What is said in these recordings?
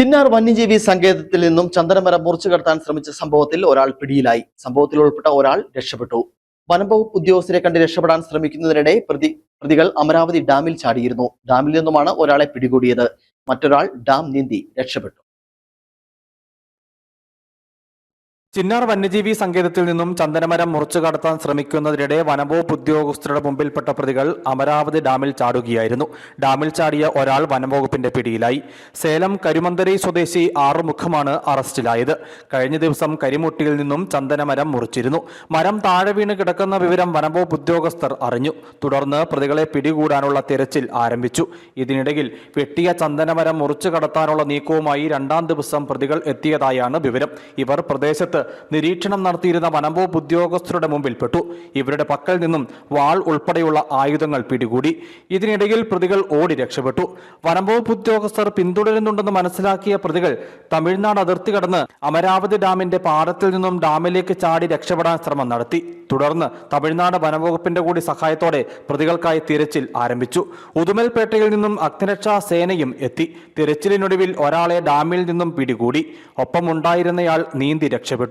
ചിന്നാർ വന്യജീവി സങ്കേതത്തിൽ നിന്നും ചന്ദനമര മുറിച്ചു കടത്താൻ ശ്രമിച്ച സംഭവത്തിൽ ഒരാൾ പിടിയിലായി. സംഭവത്തിൽ ഉൾപ്പെട്ട ഒരാൾ രക്ഷപ്പെട്ടു. വനംവകുപ്പ് ഉദ്യോഗസ്ഥരെ കണ്ട് രക്ഷപ്പെടാൻ ശ്രമിക്കുന്നതിനിടെ പ്രതി പ്രതികൾ അമരാവതി ഡാമിൽ ചാടിയിരുന്നു. ഡാമിൽ നിന്നുമാണ് ഒരാളെ പിടികൂടിയത്. മറ്റൊരാൾ ഡാം നീന്തി രക്ഷപ്പെട്ടു. ചിന്നാർ വന്യജീവി സങ്കേതത്തിൽ നിന്നും ചന്ദനമരം മുറിച്ചു കടത്താൻ ശ്രമിക്കുന്നതിനിടെ വനംവകുപ്പ് ഉദ്യോഗസ്ഥരുടെ മുമ്പിൽപ്പെട്ട പ്രതികൾ അമരാവതി ഡാമിൽ ചാടുകയായിരുന്നു. ഡാമിൽ ചാടിയ ഒരാൾ വനംവകുപ്പിന്റെ പിടിയിലായി. സേലം കരിമന്തരി സ്വദേശി ആറുമുഖമാണ് അറസ്റ്റിലായത്. കഴിഞ്ഞ ദിവസം കരിമുട്ടിയിൽ നിന്നും ചന്ദനമരം മുറിച്ചിരുന്നു. മരം താഴെ വീണ് കിടക്കുന്ന വിവരം വനംവകുപ്പ് ഉദ്യോഗസ്ഥർ അറിഞ്ഞു. തുടർന്ന് പ്രതികളെ പിടികൂടാനുള്ള തിരച്ചിൽ ആരംഭിച്ചു. ഇതിനിടയിൽ വെട്ടിയ ചന്ദനമരം മുറിച്ചു കടത്താനുള്ള നീക്കവുമായി രണ്ടാം ദിവസം പ്രതികൾ എത്തിയതായാണ് വിവരം. ഇവർ പ്രദേശത്ത് നിരീക്ഷണം നടത്തിയിരുന്ന വനംവകുപ്പ് ഉദ്യോഗസ്ഥരുടെ മുമ്പിൽപ്പെട്ടു. ഇവരുടെ പക്കൽ നിന്നും വാൾ ഉൾപ്പെടെയുള്ള ആയുധങ്ങൾ പിടികൂടി. ഇതിനിടയിൽ പ്രതികൾ ഓടി രക്ഷപ്പെട്ടു. വനംവകുപ്പ് ഉദ്യോഗസ്ഥർ പിന്തുടരുന്നുണ്ടെന്ന് മനസ്സിലാക്കിയ പ്രതികൾ തമിഴ്നാട് അതിർത്തി കടന്ന് അമരാവതി ഡാമിന്റെ പാടത്തിൽ നിന്നും ഡാമിലേക്ക് ചാടി രക്ഷപ്പെടാൻ ശ്രമം നടത്തി. തുടർന്ന് തമിഴ്നാട് വനംവകുപ്പിന്റെ കൂടി സഹായത്തോടെ പ്രതികൾക്കായി തിരച്ചിൽ ആരംഭിച്ചു. ഉദുമൽപേട്ടയിൽ നിന്നും അഗ്നിരക്ഷാ സേനയും എത്തി. തിരച്ചിലിനൊടുവിൽ ഒരാളെ ഡാമിൽ നിന്നും പിടികൂടി. ഒപ്പമുണ്ടായിരുന്നയാൾ നീന്തി രക്ഷപ്പെട്ടു.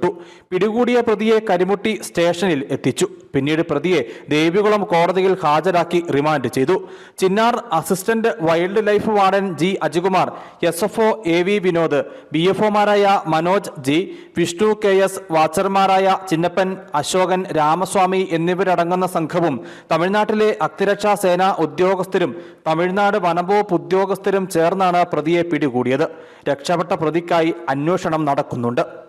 പിടികൂടിയ പ്രതിയെ കരിമുട്ടി സ്റ്റേഷനിൽ എത്തിച്ചു. പിന്നീട് പ്രതിയെ ദേവികുളം കോടതിയിൽ ഹാജരാക്കി റിമാൻഡ് ചെയ്തു. Chinnar assistant wildlife warden G Ajikumar S F O A V Vinod B F ഒമാരായ Manoj G Vishnu K S വാച്ചർമാരായ Chinnappan Ashokan Ramaswamy എന്നിവരടങ്ങുന്ന സംഘവും തമിഴ്നാട്ടിലെ അക്തിരക്ഷാ സേനാ ഉദ്യോഗസ്ഥരും തമിഴ്നാട് വനംവകുപ്പ് ഉദ്യോഗസ്ഥരും ചേർന്നാണ് പ്രതിയെ പിടികൂടിയത്. രക്ഷപ്പെട്ട പ്രതിക്കായി അന്വേഷണം നടക്കുന്നുണ്ട്.